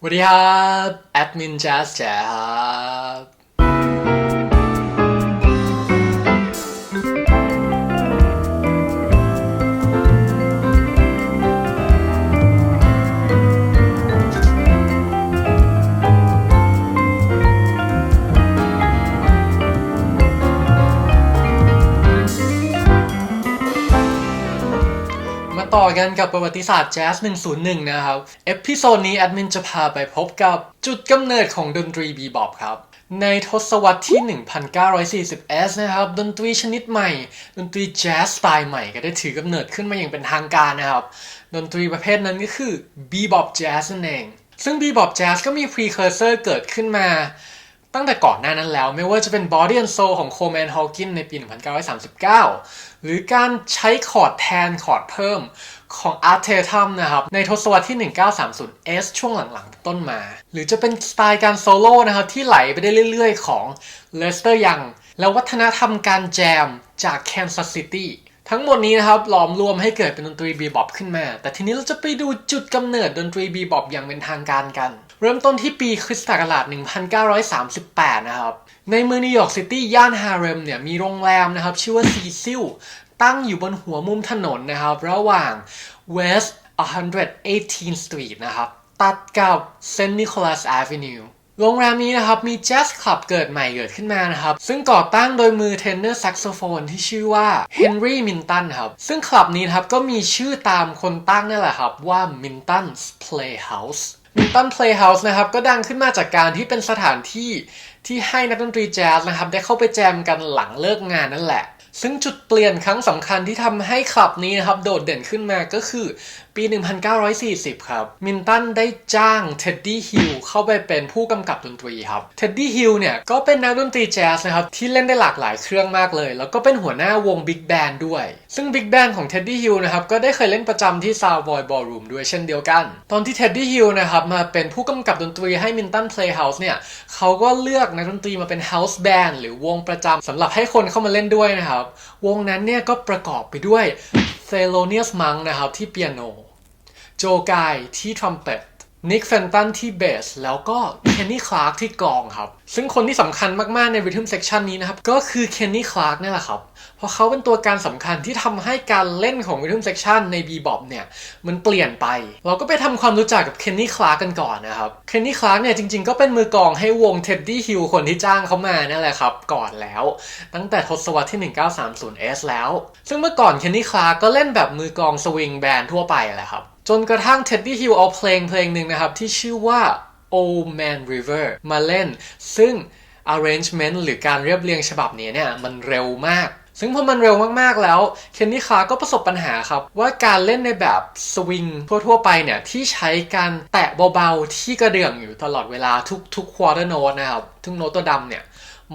สวัสดีครั ต่อกันกับประวัติศาสตร์แจ๊ส101 นะครับ เอพิโซดนี้แอดมินจะพาไปพบกับจุดกำเนิดของดนตรีบีบอปครับ ในทศวรรษที่ 1940s นะครับ ดนตรีชนิดใหม่ ดนตรีแจ๊สสไตล์ใหม่ก็ได้ถือกำเนิดขึ้นมาอย่างเป็นทางการนะครับ ดนตรีประเภทนั้นก็คือบีบอปแจ๊สนั่นเอง ซึ่งบีบอปแจ๊สก็มี precursor เกิดขึ้นมา ตั้งแต่ก่อนหน้านั้นแล้ว ไม่ว่าจะเป็น Body and Soul ของ Coleman Hawkins ในปี 1939 หรือการใช้คอร์ดแทนคอร์ดเพิ่มของ Art Tatum นะครับ ในทศวรรษที่ 1930s ช่วงหลังๆ ต้นมา หรือจะเป็นสไตล์การโซโล่นะครับ ที่ไหลไปได้เรื่อยๆ ของ Lester Young แล้ววัฒนธรรมการแจมจาก Kansas City ทั้งหมดนี้นะครับหลอมรวมให้เกิดเป็นดนตรีบีบอปขึ้นมา แต่ทีนี้เราจะไปดูจุดกำเนิดดนตรีบีบอปอย่างเป็นทางการกัน เริ่มต้นที่ปีคริสตศักราช 1938 นะครับ ในเมืองนิวยอร์กซิตี้ย่านฮาเร็มเนี่ยมีโรงแรมนะครับ ชื่อว่าซีซิลตั้งอยู่บนหัวมุมถนนนะครับ ระหว่าง West 118th Street นะครับ ตัดกับ St. Nicholas Avenue โรงแรมนี้นะครับมีแจ๊สคลับเกิดใหม่เกิดขึ้นมานะครับ ซึ่งก่อตั้งโดยมือเทนเนอร์แซกโซโฟนที่ชื่อว่าเฮนรี่มินตันครับ ซึ่งคลับนี้นครับก็มีชื่อตามคนตั้งนั่แหละครับว่า Minton's Playhouse มิน ตันเพลย์เฮาส์นะครับก็ดังขึ้นมาจากการที่เป็นสถานที่ที่ให้นักดนตรีแจ๊สนะครับได้เข้าไปแจมกันหลังเลิกงานนั่นแหละ ซึ่งจุดเปลี่ยนครั้งสำคัญที่ทำให้คลับนี้นะครับโดดเด่นขึ้นมาก็คือ ปี 1940 ครับ มินตันได้จ้างเท็ดดี้ฮิลเข้าไปเป็นผู้กำกับดนตรีครับ เท็ดดี้ฮิลเนี่ย ก็เป็นนักดนตรีแจ๊สนะครับ ที่เล่นได้หลากหลายเครื่องมากเลย แล้วก็เป็นหัวหน้าวงบิ๊กแบนด์ด้วย ซึ่งบิ๊กแบนด์ของเท็ดดี้ฮิลนะครับ ก็ได้เคยเล่นประจำที่ซาวบอยบอลรูมด้วยเช่นเดียวกัน ตอนที่เท็ดดี้ฮิลนะครับมาเป็นผู้กำกับดนตรีให้มินตันเพลย์เฮาส์เนี่ยเขาก็เลือกนักดนตรีมาเป็นเฮาส์แบนด์หรือวงประจำสำหรับให้คนเข้ามาเล่นด้วยนะครับ วงนั้นเนี่ยก็ประกอบไปด้วยเซโลเนียสมังนะครับที่เปียโน โจกายที่ทรัมเป็ตนิกเฟนตันที่เบสแล้วก็เคนนี่คลาร์กที่กองครับ ซึ่งคนที่สำคัญมากๆใน Rhythm Section นี้นะครับ ก็คือเคนนี่คลาร์กนี่แหละครับ เพราะเขาเป็นตัวการสำคัญที่ทำให้การเล่นของ Rhythm Section ใน Bebop เนี่ย มันเปลี่ยนไป เราก็ไปทำความรู้จักกับเคนนี่คลาร์กกันก่อนนะครับเคนนี่คลาร์กเนี่ยจริงๆ ก็เป็นมือกองให้วงเท็ดดี้ฮิลคนที่จ้างเขามานั่นแหละครับ ก่อนแล้ว ตั้งแต่ทศวรรษที่ 1930s แล้ว ซึ่งเมื่อก่อนเคนนี่คลาร์กก็เล่นแบบมือกองสวิงแบนด์ทั่วไปแหละครับ จนกระทั่งเท็ดดี้ฮิลเอาเพลงเพลงหนึ่งนะครับ ที่ชื่อว่า Old Man River มาเล่น ซึ่ง arrangement หรือการเรียบเรียงฉบับนี้เนี่ย มันเร็วมาก ซึ่งพอมันเร็วมาก ๆ แล้ว เคนนี่คากก็ประสบปัญหาครับ ว่าการเล่นในแบบสวิงทั่ว ๆ ไปเนี่ย ที่ใช้การแตะเบา ๆ ที่กระเดื่องอยู่ตลอดเวลาทุกๆ quarter note นะครับ ทุกโน้ตตัวดำเนี่ย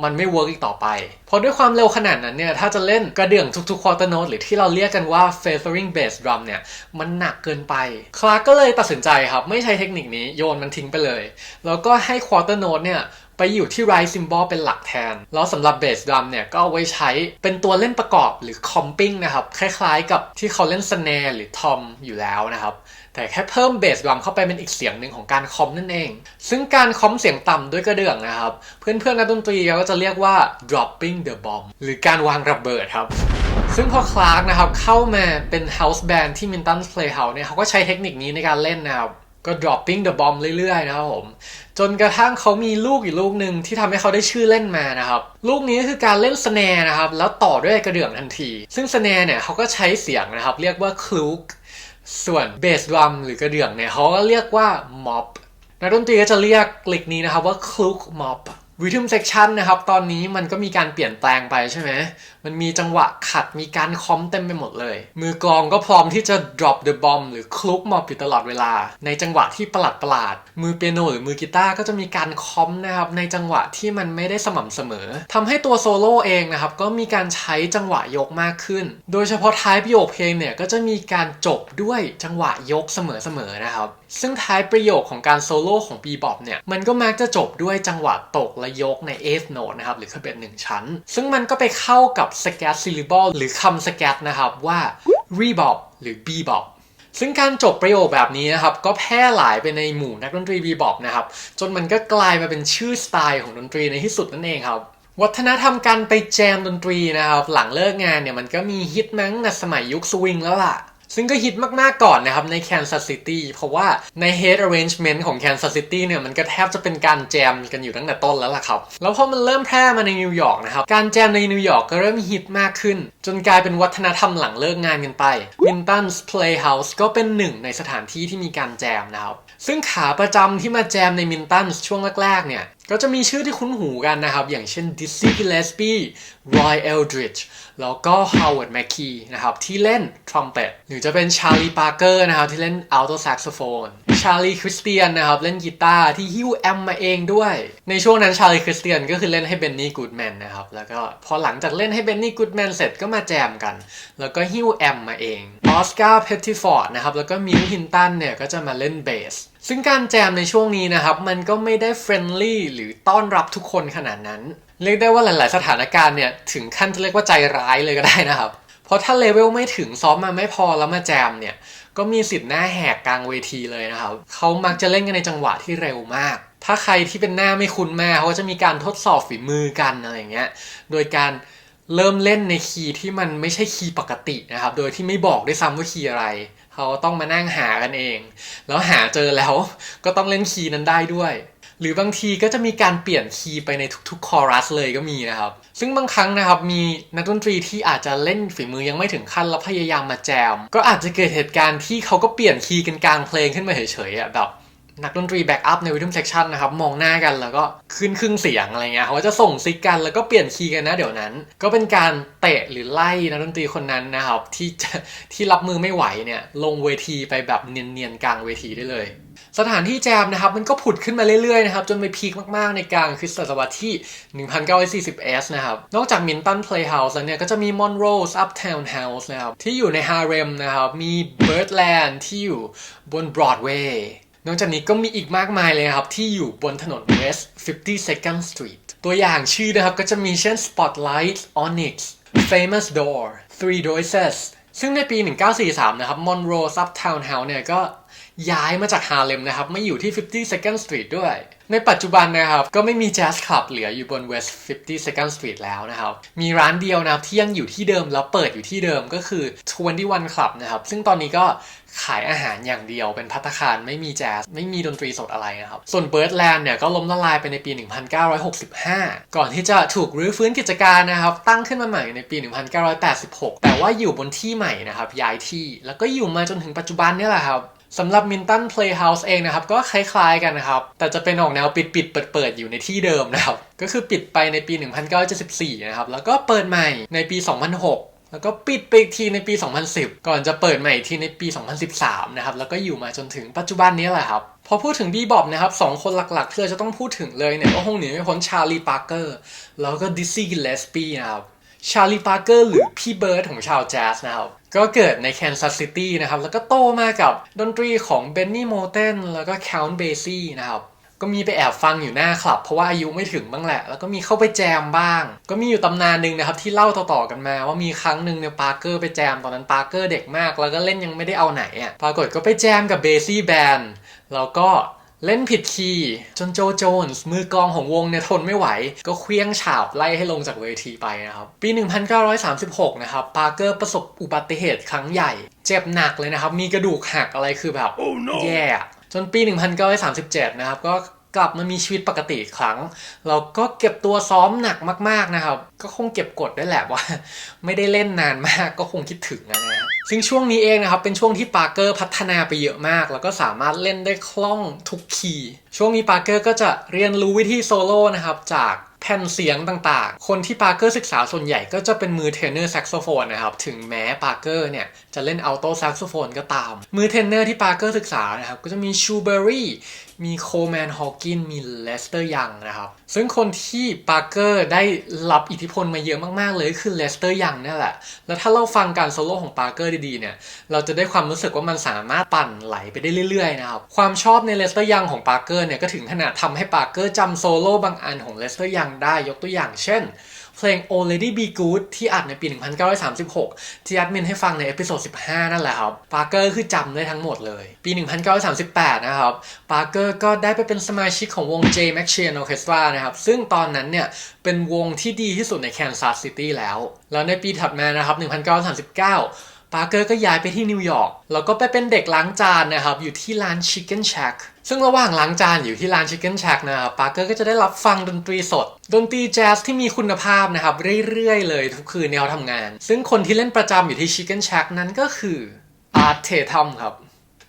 มันไม่เวิร์กอีกต่อไป เพราะด้วยความเร็วขนาดนั้นเนี่ย ถ้าจะเล่นกระเดื่องทุกๆ quarter note หรือที่เราเรียกกันว่า feathering bass drum เนี่ย มันหนักเกินไป คลาร์กก็เลยตัดสินใจครับ ไม่ใช้เทคนิคนี้โยนมันทิ้งไปเลย แล้วก็ให้ quarter note เนี่ยไปอยู่ที่ right symbol เป็นหลักแทน แล้วสำหรับ bass drum เนี่ย ก็เอาไว้ใช้เป็นตัวเล่นประกอบหรือ comping นะครับ คล้ายๆกับที่เขาเล่น snare หรือ tom อยู่แล้วนะครับ แต่แค่เพิ่มเบสดรัมเข้าไปเป็นอีกเสียงหนึ่งของการคอมนั่นเอง ซึ่งการคอมเสียงต่ำด้วยกระเดื่องนะครับ เพื่อนๆนักดนตรีเราก็จะเรียกว่า dropping the bomb หรือการวางระเบิดครับซึ่งพอคลาร์กนะครับเข้ามาเป็น house band ที่ Minton's Playhouse เนี่ยเขาก็ใช้เทคนิคนี้ในการเล่นนะครับ ก็ dropping the bomb เรื่อยๆนะครับผม จนกระทั่งเขามีลูกอีกลูกหนึ่งที่ทำให้เขาได้ชื่อเล่นมานะครับ ลูกนี้ก็คือการเล่นสแนร์นะครับ แล้วต่อด้วยกระเดื่องทันที ซึ่งสแนร์เนี่ยเขาก็ใช้เสียงนะครับ เรียกว่า clook ส่วนเบสดรัมหรือกระเดื่องเนี่ยเขาก็เรียกว่าม็อบนักดนตรีก็จะเรียกกลิกนี้นะครับว่า clook mob rhythm section นะครับ ตอนนี้มันก็มีการเปลี่ยนแปลงไปใช่ไหม มันมีจังหวะขัดมีการคอมเต็มไปหมดเลย มือกลองก็พร้อมที่จะ drop the bomb หรือ clook mob อยู่ตลอดเวลา ในจังหวะที่ประหลาดประหลาด มือเปียโนหรือมือกีตาร์ก็จะมีการคอมนะครับในจังหวะที่มันไม่ได้สม่ำเสมอทำให้ตัวโซโล่เองนะครับก็มีการใช้จังหวะยกมากขึ้น โดยเฉพาะท้ายประโยคเพลงเนี่ยก็จะมีการจบด้วยจังหวะยกเสมอๆนะครับซึ่งท้ายประโยคของการโซโล่ของบีบอปเนี่ย มันก็มักจะจบด้วยจังหวะตกและยกใน eighth note นะครับ หรือคือเป็นหนึ่งชั้น ซึ่งมันก็ไปเข้ากับ scat syllable หรือคำ scat นะครับว่า rebop หรือ bebop ซึ่งการจบประโยคแบบนี้นะครับก็แพร่หลายไปในหมู่นักดนตรีบีบอปนะครับ จนมันก็กลายมาเป็นชื่อสไตล์ของดนตรีในที่สุดนั่นเองครับ วัฒนธรรมการไปแจมดนตรีนะครับ หลังเลิกงานเนี่ยมันก็มีฮิตมั้งในสมัยยุคสวิงแล้วล่ะ ซึ่งก็ฮิตมากๆก่อนนะครับในแคนซัสซิตี้เพราะว่าใน head arrangement ของแคนซัสซิตี้เนี่ยมันก็แทบจะเป็นการแจมกันอยู่ตั้งแต่ต้นแล้วล่ะครับ แล้วพอมันเริ่มแพร่มาในนิวยอร์กนะครับการแจมในนิวยอร์กก็เริ่มฮิตมากขึ้น จนกลายเป็นวัฒนธรรมหลังเลิกงานกันไป Minton's Playhouse ก็เป็นหนึ่งในสถานที่ที่มีการแจมนะครับ ซึ่งขาประจำที่มาแจมในมินตันช่วงแรกๆเนี่ย ก็จะมีชื่อที่คุ้นหูกันนะครับ อย่างเช่นดิซี่กิเลสปี้รอยเอลดริดจ์แล้วก็ฮาวเวิร์ดแมคคีนะครับ ที่เล่นทรัมเป็ตหรือจะเป็นชาลีปาร์เกอร์นะครับ ที่เล่นอัลโตแซกโซโฟน ชาลีคริสเตียนนะครับ เล่นกีตาร์ที่ฮิ้วแอมมาเองด้วย ในช่วงนั้น Charlie Christian ก็คือเล่นให้ Benny Goodman นะครับ แล้วก็พอหลังจากเล่นให้ Benny Goodman เสร็จก็มาแจมกัน แล้วก็ฮิ้วแอมมาเอง Oscar Pettiford นะครับแล้วก็มิลฮินตันเนี่ยก็จะมาเล่นเบสซึ่งการแจมในช่วงนี้นะครับ มันก็ไม่ได้เฟรนลี่หรือต้อนรับทุกคนขนาดนั้น เรียกได้ว่าหลาย ๆ สถานการณ์เนี่ย ถึงขั้นจะเรียกว่าใจร้ายเลยก็ได้นะครับ เพราะถ้าเลเวลไม่ถึงซ้อมมาไม่พอแล้วมาแจมเนี่ย ก็มีสิทธิ์หน้าแหกกลางเวทีเลยนะครับเขามักจะเล่นกันในจังหวะที่เร็วมาก ถ้าใครที่เป็นหน้าไม่คุ้นมาเขาก็จะมีการทดสอบฝีมือกันอะไรอย่างเงี้ยโดยการเริ่มเล่นในคีย์ที่มันไม่ใช่คีย์ปกตินะครับ โดยที่ไม่บอกด้วยซ้ำว่าคีย์อะไร เขาต้องมานั่งหากันเอง แล้วหาเจอแล้วก็ต้องเล่นคีย์นั้นได้ด้วย หรือบางทีก็จะมีการเปลี่ยนคีย์ไปในทุกๆคอรัสเลยก็มีนะครับ ซึ่งบางครั้งนะครับมีนักดนตรีที่อาจจะเล่นฝีมือยังไม่ถึงขั้นแล้วพยายามมาแจม ก็อาจจะเกิดเหตุการณ์ที่เขาก็เปลี่ยนคีย์กันกลางเพลงขึ้นมาเฉยๆอะแบบ นักดนตรีแบ็กอัพในวิด u มเซ c ชันนะครับ มองหน้ากันแล้วก็ขึ้นครึ่งเสียงอะไรเงี้ยเขาจะส่งซิกกันแล้วก็เปลี่ยนคีย์กันนะเดี๋ยวนั้น ก็เป็นการเตะหรือไล่นักดนตรีคนนั้นนะครับ ที่จะที่รับมือไม่ไหวเนี่ยลงเวทีไปแบบเนียนๆกลางเวทีได้เลย สถานที่แจมนะครับ มันก็ผุดขึ้นมาเรื่อยๆนะครับจนไปพีคมากๆในกลางคริสตศตวรรษที่ 1940s นะครับนอกจากมินตันเพลย์เฮาส์แล้วเนี่ยก็จะมี Monroe's Uptown House นะครับที่อยู่ในฮาเร็มนะครับมี Birdland ที่อยู่บน Broadway นอกจากนี้ก็มีอีกมากมายเลยครับ ที่อยู่บนถนน West 52nd Street ตัวอย่างชื่อนะครับก็จะมีเช่น Spotlight Onyx Famous Door Three Doors ซึ่งในปี 1943 นะครับ Monroe Sub Townhouse เนี่ยก็ย้ายมาจากฮาเลมนะครับมาอยู่ที่ 52nd Street ด้วย ในปัจจุบันนะครับ ก็ไม่มีแจ๊สคลับเหลืออยู่บน West 52nd Street แล้วนะครับ มีร้านเดียวนะครับที่ยังอยู่ที่เดิมแล้วเปิดอยู่ที่เดิมก็คือ 21 Club นะครับ ซึ่งตอนนี้ก็ขายอาหารอย่างเดียวเป็นพัตตาคารไม่มีแจ๊ส ไม่มีดนตรีสดอะไรนะครับ ส่วน Birdland เนี่ยก็ล้มละลายไปในปี 1965 ก่อนที่จะถูกรื้อฟื้นกิจการนะครับ ตั้งขึ้นมาใหม่ในปี 1986 แต่ว่าอยู่บนที่ใหม่นะครับย้ายที่แล้วก็อยู่มาจนถึงปัจจุบันนี่แหละครับ สำหรับ Minton Playhouse เองนะครับก็คล้ายๆกันนะครับ แต่จะเป็นออกแนวปิดๆเปิดๆอยู่ในที่เดิมนะครับ ก็คือปิดไปในปี 1974 นะครับ แล้วก็เปิดใหม่ในปี 2006แล้วก็ปิดไปอีกทีในปี 2010 ก่อนจะเปิดใหม่อีกทีในปี 2013 นะครับ แล้วก็อยู่มาจนถึงปัจจุบันนี้แหละครับ พอพูดถึงบีบอบนะครับสองคนหลักๆ ที่เราจะต้องพูดถึงเลยเนี่ยก็คงหนีไม่พ้นชาลีปาร์เกอร์ แล้วก็ดิซซี่กิลเลสปีนะครับ ชาลีปาร์เกอร์หรือพี่เบิร์ดของชาวแจ๊สนะครับ ก็เกิดในแคนซัสซิตี้นะครับ แล้วก็โตมากับดนตรีของเบนนี่โมเทนแล้วก็แคนเบซี่นะครับ ก็มีไปแอบฟังอยู่หน้าคลับ เพราะว่าอายุไม่ถึงบ้างแหละ แล้วก็มีเข้าไปแจมบ้าง ก็มีอยู่ตำนานหนึ่งนะครับ ที่เล่าต่อๆกันมา ว่ามีครั้งหนึ่งเนี่ยปาร์เกอร์ไปแจมตอนนั้นปาร์เกอร์เด็กมาก แล้วก็เล่นยังไม่ได้เอาไหนอะปรากฏก็ไปแจมกับเบซี่แบนแล้วก็ เล่นผิดคีย์จนโจโจนส์มือกลองของวงเนี่ยทนไม่ไหว ก็เคลี้ยงฉาบไล่ให้ลงจากเวทีไปนะครับ ปี 1936 นะครับ ปาร์เกอร์ประสบอุบัติเหตุครั้งใหญ่ เจ็บหนักเลยนะครับ มีกระดูกหักอะไรคือแบบ Oh no แย่อะจนปี 1937 นะครับ ก็กลับมามีชีวิตปกติอีกครั้ง เราก็เก็บตัวซ้อมหนักมาก ๆนะครับ ก็คงเก็บกดได้วยแหละว่า ไม่ได้เล่นนานมากก็คงคิดถึงนะนะ ซึ่งช่วงนี้เองนะครับเป็นช่วงที่ปาร์เกอร์พัฒนาไปเยอะมาก แล้วก็สามารถเล่นได้คล่องทุกคีย์ช่วงนี้ปาร์เกอร์ก็จะเรียนรู้วิธีโซโล่นะครับจากแผ่นเสียงต่างๆ คนที่ปาร์เกอร์ศึกษาส่วนใหญ่ก็จะเป็นมือเทนเนอร์แซกโซโฟนนะครับ ถึงแม้ปาร์เกอร์เนี่ยจะเล่นอัลโตแซกโซโฟนก็ตาม มือเทนเนอร์ที่ปาร์เกอร์ศึกษานะครับ ก็จะมีชูเบอรี่ มีโคแมนฮอ w กินมีเลสเตอร์ยังนะครับ ซึ่งคนที่ปาร์เกอร์ได้รับอิทธิพลมาเยอะมากๆเลยคือเลสเตอร์ยังนี่แหละ แล้วถ้าเราฟังการโซโล่ของปาร์เกอร์ดีๆเนี่ย เราจะได้ความรู้สึกว่ามันสามารถปั่นไหลไปได้เรื่อยๆนะครับ ความชอบในเลสเตอร์ยังของปาร์เกอร์เนี่ยก็ถึงขนาดทำให้ปาร์เกอร์จำโซโล่บางอันของเลสเตอร์ยังได้ยกตัวอย่างเช่น เพลง Oh Lady Be Good ที่อัดในปี 1936 ที่อัดมินให้ฟังในเอพิโซด 15 นั่นแหละครับปาร์เกอร์คือจำได้ทั้งหมดเลย ปี 1938 นะครับปาร์เกอร์ก็ได้ไปเป็นสมาชิกของวง J m a c h i a n Orchestra นะครับ ซึ่งตอนนั้นเนี่ย เป็นวงที่ดีที่สุดในแคนซัสซิตี้แล้ว แล้วในปีถัดมานะครับ 1939 ปาร์เกอร์ก็ย้ายไปที่นิวยอร์กแล้วก็ไปเป็นเด็กล้างจานนะครับ อยู่ที่ร้าน Chicken Shack ซึ่งระหว่างล้างจานอยู่ที่ร้าน Chicken Shack นะครับปาร์เกอร์ก็จะได้รับฟังดนตรีสด ดนตรีแจ๊สที่มีคุณภาพนะครับ เรื่อยๆ เลยทุกคืนในเขาทำงาน ซึ่งคนที่เล่นประจำอยู่ที่ Chicken Shack นั้นก็คืออาร์ตเททัมครับ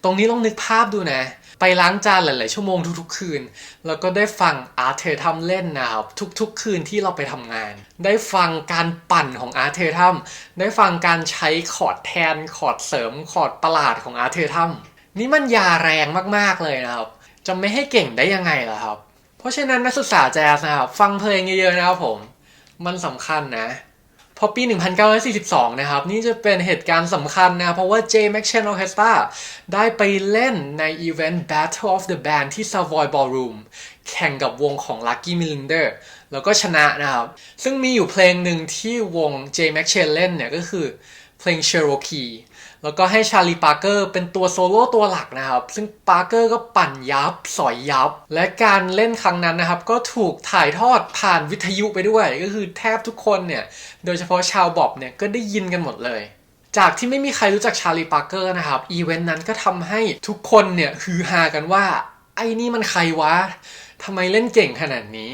ตรงนี้ลองนึกภาพดูนะ ไปล้างจานหลาย ๆ ชั่วโมงทุก ๆ คืน แล้วก็ได้ฟังอาร์เททัมเล่นนะครับทุก ๆ คืนที่เราไปทำงาน ได้ฟังการปั่นของอาร์เททัมได้ฟังการใช้คอร์ดแทนคอร์ดเสริมคอร์ดประหลาดของอาร์เททัมนี่มันยาแรงมาก ๆ เลยนะครับ จะไม่ให้เก่งได้ยังไงล่ะครับ เพราะฉะนั้นนักศึกษาแจ๊สนะครับฟังเพลงเยอะ ๆ นะครับผม มันสำคัญนะ พอปี 1942 นะครับ นี่จะเป็นเหตุการณ์สำคัญนะเพราะว่า J m a c h a n Orchestra ได้ไปเล่นในอีเวนต์ Battle of the Band ที่ Savoy Ballroom แข่งกับวงของ Lucky Millinder แล้วก็ชนะนะครับ ซึ่งมีอยู่เพลงหนึ่งที่วง J m a c h a n เล่นเนี่ยก็คือเพลง Cherokee แล้วก็ให้ชาลีปาร์เกอร์เป็นตัวโซโล่ตัวหลักนะครับ ซึ่งปาร์เกอร์ก็ปั่นยับ สอยยับ และการเล่นครั้งนั้นนะครับ ก็ถูกถ่ายทอดผ่านวิทยุไปด้วย ก็คือแทบทุกคนเนี่ย โดยเฉพาะชาวบอบเนี่ย ก็ได้ยินกันหมดเลย จากที่ไม่มีใครรู้จักชาลีปาร์เกอร์นะครับ อีเวนต์นั้นก็ทำให้ทุกคนเนี่ยฮือฮากันว่า ไอ้นี่มันใครวะทำไมเล่นเก่งขนาดนี้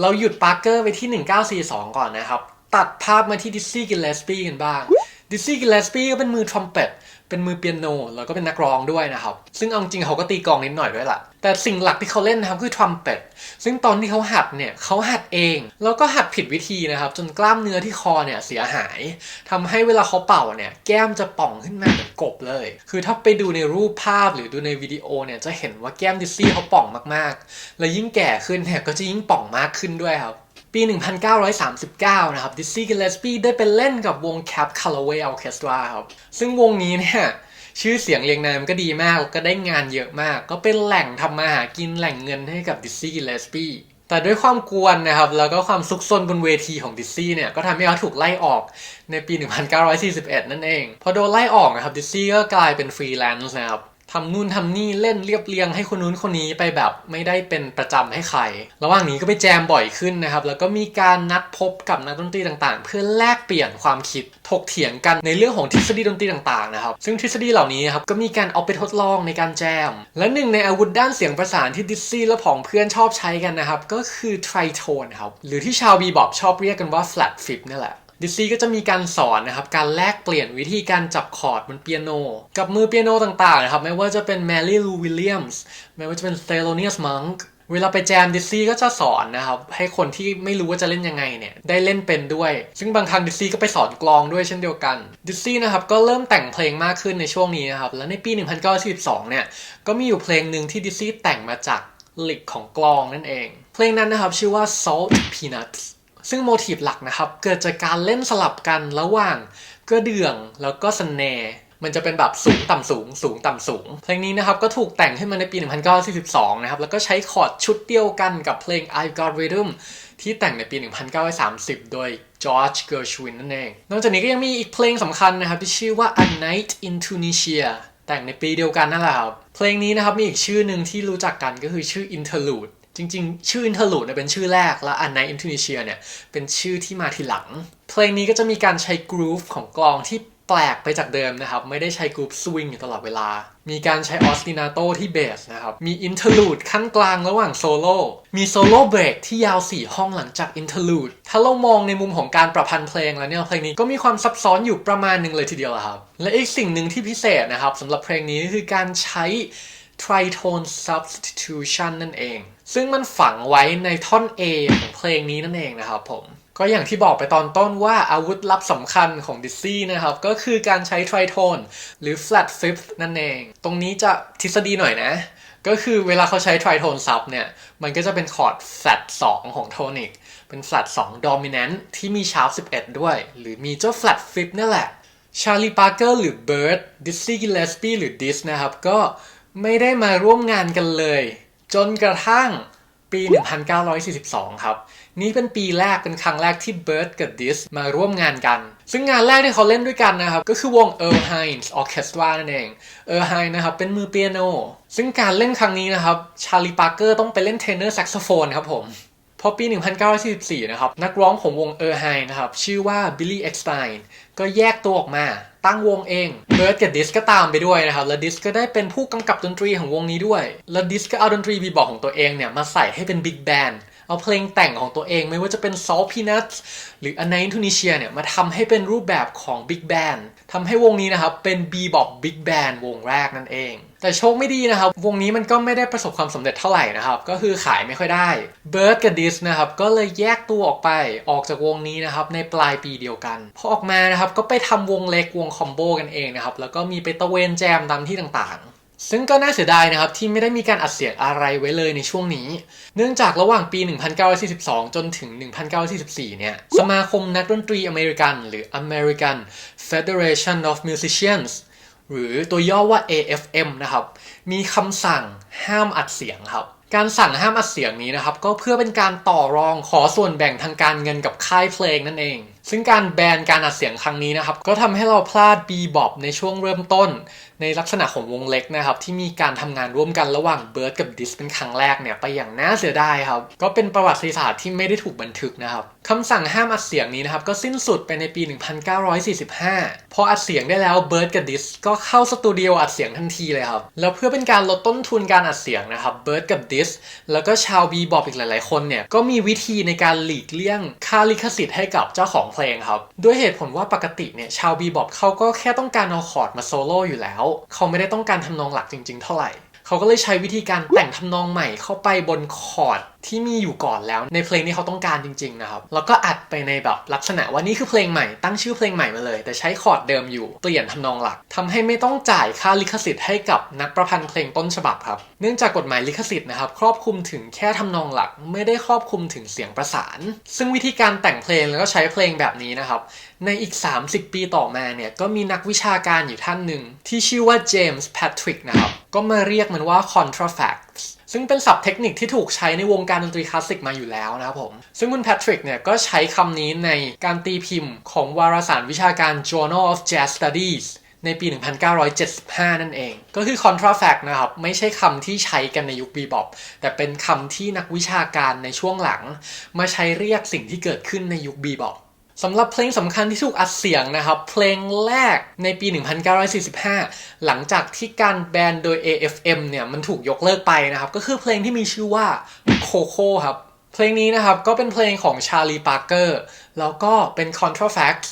เราหยุดปาร์เกอร์ไปที่ 1942 ก่อนนะครับ ตัดภาพมาที่ดิซซี่กิลเลสปี้กันบ้าง ดิซี่กิลเลสปี้ก็เป็นมือทรัมเป็ตเป็นมือเปียโนแล้วก็เป็นนักร้องด้วยนะครับ ซึ่งเอาจริงเขาก็ตีกลองนิดหน่อยด้วยล่ะ แต่สิ่งหลักที่เขาเล่นนะครับคือทรัมเป็ตซึ่งตอนที่เขาหัดเนี่ยเขาหัดเอง แล้วก็หัดผิดวิธีนะครับ จนกล้ามเนื้อที่คอเนี่ยเสียหายทำให้เวลาเขาเป่าเนี่ยแก้มจะป่องขึ้นมาเหมือนกบเลย คือถ้าไปดูในรูปภาพหรือดูในวิดีโอเนี่ยจะเห็นว่าแก้มดิซซี่เขาป่องมากๆ และยิ่งแก่ขึ้นเนี่ยก็จะยิ่งป่องมากขึ้นด้วยครับ ปี 1939 นะครับดิซซี่กิลเลสปี้ได้ไปเล่นกับวง Cap Calloway Orchestra ครับ ซึ่งวงนี้เนี่ยชื่อเสียงเรียงนามก็ดีมากก็ได้งานเยอะมาก ก็เป็นแหล่งทำมาหากินแหล่งเงินให้กับดิซซี่กิลเลสปี้แต่ด้วยความกวนนะครับ แล้วก็ความซุกซนบนเวทีของดิซซี่เนี่ยก็ทำให้เขาถูกไล่ออกในปี 1941 นั่นเอง พอโดนไล่ออกนะครับดิซซี่ก็กลายเป็นฟรีแลนซ์นะครับ ทำนู่นทำนี่เล่นเรียบเรียงให้คนนู้นคนนี้ไปแบบไม่ได้เป็นประจำให้ใคร ระหว่างนี้ก็ไปแจมบ่อยขึ้นนะครับ แล้วก็มีการนัดพบกับนักดนตรีต่างๆ เพื่อแลกเปลี่ยนความคิดถกเถียงกันในเรื่องของทฤษฎีดนตรีต่างๆนะครับ ซึ่งทฤษฎีเหล่านี้ครับก็มีการเอาไปทดลองในการแจม และหนึ่งในอาวุธด้านเสียงประสานที่ดิซซี่และผองเพื่อนชอบใช้กันนะครับก็คือไทรโทนครับหรือที่ชาวบีบอบชอบเรียกกันว่า flat fifth นี่แหละ ดิซซี่ก็จะมีการสอนนะครับการแลกเปลี่ยนวิธีการจับคอร์ดบนเปียโน กับมือเปียโนต่างๆนะครับไม่ว่าจะเป็นแมรี่ลูวิลเลียมส์ไม่ว่าจะเป็นเซโลเนียสมังค์เวลาไปแจมดิซซี่ก็จะสอนนะครับให้คนที่ไม่รู้ว่าจะเล่นยังไงเนี่ยได้เล่นเป็นด้วย ซึ่งบางครั้งดิซซี่ก็ไปสอนกลองด้วยเช่นเดียวกันดิซซี่นะครับก็เริ่มแต่งเพลงมากขึ้นในช่วงนี้นะครับและในปี 1942 เนี่ยก็มีอยู่เพลงหนึ่งที่ดิซซี่แต่งมาจากหลิกของกลองนั่นเอง เพลงนั้นนะครับชื่อว่า Salt Peanuts ซึ่งโมทีฟหลักนะครับ เกิดจากการเล่นสลับกันระหว่างกระเดื่องแล้วก็สแนร์มันจะเป็นแบบสูงต่ำสูงสูงต่ำสูง เพลงนี้นะครับก็ถูกแต่งขึ้นมาในปี 1942 นะครับ แล้วก็ใช้คอร์ดชุดเดียวกันกับเพลง I Got Rhythm ที่แต่งในปี 1930 โดย George Gershwin นั่นเอง นอกจากนี้ก็ยังมีอีกเพลงสำคัญนะครับ ที่ชื่อว่า A Night in Tunisia แต่งในปีเดียวกันนั่นแหละครับ เพลงนี้นะครับมีอีกชื่อหนึ่งที่รู้จักกันก็คือชื่อ Interlude จริง ๆ ชื่อ Interlude เนี่ยเป็นชื่อแรก และ A Night in Tunisia เนี่ยเป็นชื่อที่มาทีหลัง เพลงนี้ก็จะมีการใช้กรูฟของกลองที่แปลกไปจากเดิมนะครับ ไม่ได้ใช้กรุ๊ปสวิงอยู่ตลอดเวลา มีการใช้ออสตินาโตที่เบสนะครับ มีอินเทอร์ลูดขั้นกลางระหว่างโซโล่มีโซโล่เบรกที่ยาว 4 ห้องหลังจากอินเทอร์ลูดถ้าเรามองในมุมของการประพันธ์เพลงแล้วเนี่ยเพลงนี้ก็มีความซับซ้อนอยู่ประมาณหนึ่งเลยทีเดียวครับ และอีกสิ่งหนึ่งที่พิเศษนะครับสำหรับเพลงนี้คือการใช้ tritone substitution นั่นเอง ซึ่งมันฝังไว้ในท่อน A ของเพลงนี้นั่นเองนะครับผม ก็อย่างที่บอกไปตอนต้นว่าอาวุธลับสำคัญของดิซซี่นะครับ ก็คือการใช้ tritone หรือ flat fifth นั่นเอง ตรงนี้จะทฤษฎีหน่อยนะ ก็คือเวลาเขาใช้ tritone sub เนี่ย มันก็จะเป็นคอร์ด flat 2 ของโทนิก เป็น flat 2 dominant ที่มี sharp 11 ด้วย หรือมีเจ้า flat fifth นั่นแหละชาลีปาร์เกอร์หรือเบิร์ดดิซซี่กิเลสปี้หรือดิสนะครับก็ไม่ได้มาร่วมงานกันเลย จนกระทั่งปี 1942 ครับ นี่เป็นปีแรกเป็นครั้งแรกที่เบิร์ดกับดิสมาร่วมงานกัน ซึ่งงานแรกที่เขาเล่นด้วยกันนะครับ ก็คือวง Earl Hines Orchestra นั่นเอง Earl Hines นะครับ เป็นมือเปียโน ซึ่งการเล่นครั้งนี้นะครับ ชาลีปาร์เกอร์ต้องไปเล่นเทนเนอร์แซกโซโฟนครับผม พอปี 1944 นะครับ นักร้องของวงเออร์ไฮนะครับ ชื่อว่าบิลลี่เอ็กสไตน์ก็แยกตัวออกมา ตั้งวงเองเบิร์ดกับดิสก็ตามไปด้วยนะครับ และดิสก็ได้เป็นผู้กำกับดนตรีของวงนี้ด้วย และดิสก็เอาดนตรีบีบอกของตัวเองเนี่ยมาใส่ให้เป็นบิ๊กแบนด์ เอาเพลงแต่งของตัวเองไม่ว่าจะเป็น Salt Peanuts หรือ A Night in Tunisia เนี่ยมาทำให้เป็นรูปแบบของ Big Band ทำให้วงนี้นะครับเป็น B-Bop Big Band วงแรกนั่นเอง แต่โชคไม่ดีนะครับ วงนี้มันก็ไม่ได้ประสบความสำเร็จเท่าไหร่นะครับ ก็คือขายไม่ค่อยได้ Bird กับ Dis นะครับก็เลยแยกตัวออกไปออกจากวงนี้นะครับในปลายปีเดียวกันพอออกมานะครับก็ไปทำวงเล็กวงคอมโบกันเองนะครับแล้วก็มีไปตะเวนแจมตามที่ต่าง ซึ่งก็น่าเสียดายนะครับที่ไม่ได้มีการอัดเสียงอะไรไว้เลยในช่วงนี้ เนื่องจากระหว่างปี 1942 จนถึง 1944 เนี่ย สมาคมนักดนตรีอเมริกัน หรือ American Federation of Musicians หรือตัวย่อว่า AFM นะครับ มีคำสั่งห้ามอัดเสียงครับ การสั่งห้ามอัดเสียงนี้นะครับ ก็เพื่อเป็นการต่อรองขอส่วนแบ่งทางการเงินกับค่ายเพลงนั่นเอง ซึ่งการแบนการอัดเสียงครั้งนี้นะครับ ก็ทำให้เราพลาดบีบอบในช่วงเริ่มต้น ในลักษณะของวงเล็กนะครับที่มีการทำงานร่วมกันระหว่างเบิร์ดกับดิสเป็นครั้งแรกเนี่ยไปอย่างน่าเสียดายครับก็เป็นประวัติศาสตร์ที่ไม่ได้ถูกบันทึกนะครับคำสั่งห้ามอัดเสียงนี้นะครับก็สิ้นสุดไปในปี 1945 พออัดเสียงได้แล้วเบิร์ดกับดิสก็เข้าสตูดิโออัดเสียงทันทีเลยครับแล้วเพื่อเป็นการลดต้นทุนการอัดเสียงนะครับเบิร์ดกับดิสแล้วก็ชาวบีบอบอีกหลาย ๆ คนเนี่ยก็มีวิธีในการหลีกเลี่ยงค่าลิขสิทธิ์ให้กับเจ้าของเพลงครับด้วยเหตุผลว่าปกติเนี่ยชาวบีบอบเขาก็แค่ต้องการเอาคอร์ดมาโซโล่อยู่แล้วเขาไม่ได้ต้องการทำนองหลักจริง ๆ เท่าไหร่ เขาก็เลยใช้วิธีการแต่งทำนองใหม่เข้าไปบนคอร์ดที่มีอยู่ก่อนแล้วในเพลงที่เขาต้องการจริงๆนะครับ แล้วก็อัดไปในแบบลักษณะว่านี่คือเพลงใหม่ตั้งชื่อเพลงใหม่มาเลย แต่ใช้คอร์ดเดิมอยู่เปลี่ยนทำนองหลักทำให้ไม่ต้องจ่ายค่าลิขสิทธิ์ให้กับนักประพันธ์เพลงต้นฉบับครับ เนื่องจากกฎหมายลิขสิทธิ์นะครับครอบคลุมถึงแค่ทำนองหลัก ไม่ได้ครอบคลุมถึงเสียงประสาน ซึ่งวิธีการแต่งเพลงแล้วก็ใช้เพลงแบบนี้นะครับในอีก 30 ปีต่อมาเนี่ยก็มีนักวิชาการอยู่ท่านหนึ่งที่ชื่อว่าเจมส์แพทริกนะครับก็มาเรียกมันว่า contrafacts ซึ่งเป็นศัพท์เทคนิคที่ถูกใช้ในวงการดนตรีคลาสสิกมาอยู่แล้วนะครับผม ซึ่งคุณแพทริกเนี่ยก็ใช้คำนี้ในการตีพิมพ์ของวารสารวิชาการ Journal of Jazz Studies ในปี 1975 นั่นเอง ก็คือ contrafact นะครับ ไม่ใช่คำที่ใช้กันในยุคบีบอปแต่เป็นคำที่นักวิชาการในช่วงหลัง มาใช้เรียกสิ่งที่เกิดขึ้นในยุคบีบอป สำหรับเพลงสำคัญที่ถูกอัดเสียงนะครับ เพลงแรกในปี 1945 หลังจากที่การแบนโดย AFM เนี่ยมันถูกยกเลิกไปนะครับ ก็คือเพลงที่มีชื่อว่า Coco ครับ เพลงนี้นะครับก็เป็นเพลงของชาลีปาร์เกอร์แล้วก็เป็น contrafact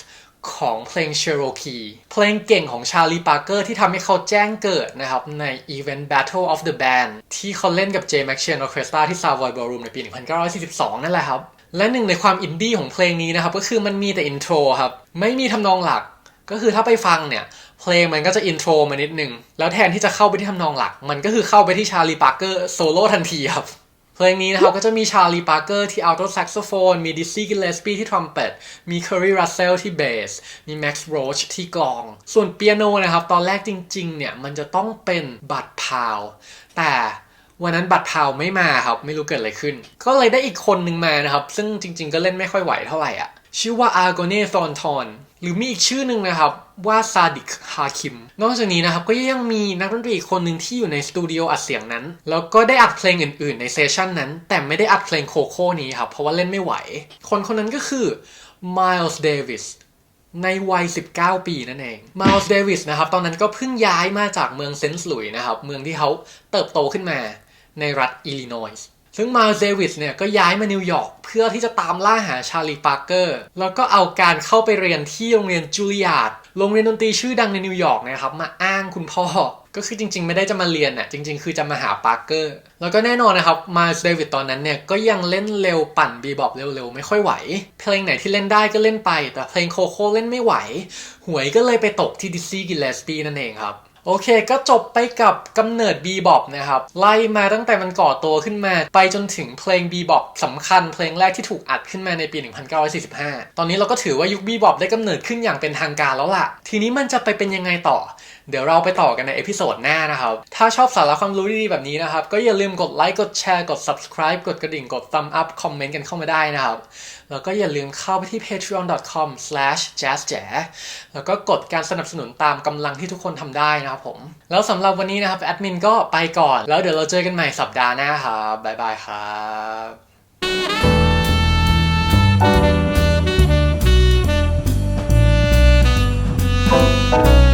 ของเพลง Cherokee เพลงเก่งของชาลีปาร์เกอร์ที่ทำให้เขาแจ้งเกิดนะครับ ใน Event Battle of the Band ที่เขาเล่นกับ J. m c s h a n Orchestra ที่ Savoy Ballroom ในปี 1942 นั่นแหละครับ และหนึ่งในความอินดี้ของเพลงนี้นะครับก็คือมันมีแต่อินโทรครับไม่มีทำนองหลัก ก็คือถ้าไปฟังเนี่ยเพลงมันก็จะอินโทรมานิดนึง แล้วแทนที่จะเข้าไปที่ทำนองหลัก มันก็คือเข้าไปที่ชาลีปาร์เกอร์โซโล่ทันทีครับเพลงนี้นะครับก็จะมีชาลีปาร์เกอร์ที่อัลโตแซกโซโฟน มีดิซี่กิเลสปีที่ทรัมเป็ต มีเคอร์รีรัสเซลที่เบส มีแม็กซ์โรชที่กลอง ส่วนเปียโนนะครับ ตอนแรกจริงๆ เนี่ย มันจะต้องเป็นบัตรพาว แต่ วันนั้นบัตรพาไม่มาครับ ไม่รู้เกิดอะไรขึ้น ก็เลยได้อีกคนหนึ่งมานะครับ ซึ่งจริง ๆ ก็เล่นไม่ค่อยไหวเท่าไหร่อะ ชื่อว่าอาร์โกเนซอนทอนหรือมีอีกชื่อหนึ่งนะครับว่าซาดิกฮาคิม นอกจากนี้นะครับก็ยังมีนักดนตรีคนหนึ่งที่อยู่ในสตูดิโออัดเสียงนั้น แล้วก็ได้อัดเพลงอื่นๆในเซสชันนั้น แต่ไม่ได้อัดเพลงโคโค่นี้ครับ เพราะว่าเล่นไม่ไหว คนคนนั้นก็คือ Miles Davis ในวัย 19 ปีนั่นเอง Miles Davis นะครับ ตอนนั้นก็เพิ่งย้ายมาจากเมืองเซนต์หลุยส์นะครับ เมืองที่เขาเติบโตขึ้นมา ในรัฐอิลลินอยส์ซึ่งมาเซวิสเนี่ยก็ย้ายมานิวยอร์กเพื่อที่จะตามล่าหาชาลีปาร์เกอร์ แล้วก็เอาการเข้าไปเรียนที่โรงเรียนจูเลียร์ดโรงเรียนดนตรีชื่อดังในนิวยอร์กนะครับมาอ้างคุณพ่อ ก็คือจริงๆ ไม่ได้จะมาเรียนน่ะจริง ๆ คือจะมาหาปาร์เกอร์ แล้วก็แน่นอนนะครับมาเดวิดตอนนั้นเนี่ยก็ยังเล่นเร็วปั่นบีบอบเร็วๆ ไม่ค่อยไหว เพลงไหนที่เล่นได้ก็เล่นไป แต่เพลงโคโค่เล่นไม่ไหว หวยก็เลยไปตกที่ดิซซี่กิลเลสปีนั่นเองครับ โอเคก็จบไปกับกำเนิดบีบอ p นะครับ ไล่มาตั้งแต่มันก่อตัวขึ้นมา ไปจนถึงเพลงบีบอ p สำคัญเพลงแรกที่ถูกอัดขึ้นมาในปี 1945 ตอนนี้เราก็ถือว่ายุคบีบอ p ได้กำเนิดขึ้นอย่างเป็นทางการแล้วล่ะ ทีนี้มันจะไปเป็นยังไงต่อ เดี๋ยวเราไปต่อกันในเอพิโซดหน้านะครับ ถ้าชอบสาระความรู้ดีๆแบบนี้นะครับ ก็อย่าลืมกดไลค์กดแชร์กด subscribe กดกระดิ่งกด thumb up คอมเมนต์กันเข้ามาได้นะครับ แล้วก็อย่าลืมเข้าไปที่ patreon.com/jazzjazz แล้วก็กดการสนับสนุนตามกำลังที่ทุกคนทำได้นะครับผม แล้วสำหรับวันนี้นะครับแอดมินก็ไปก่อน แล้วเดี๋ยวเราเจอกันใหม่สัปดาห์หน้าครับบ๊ายบายครับ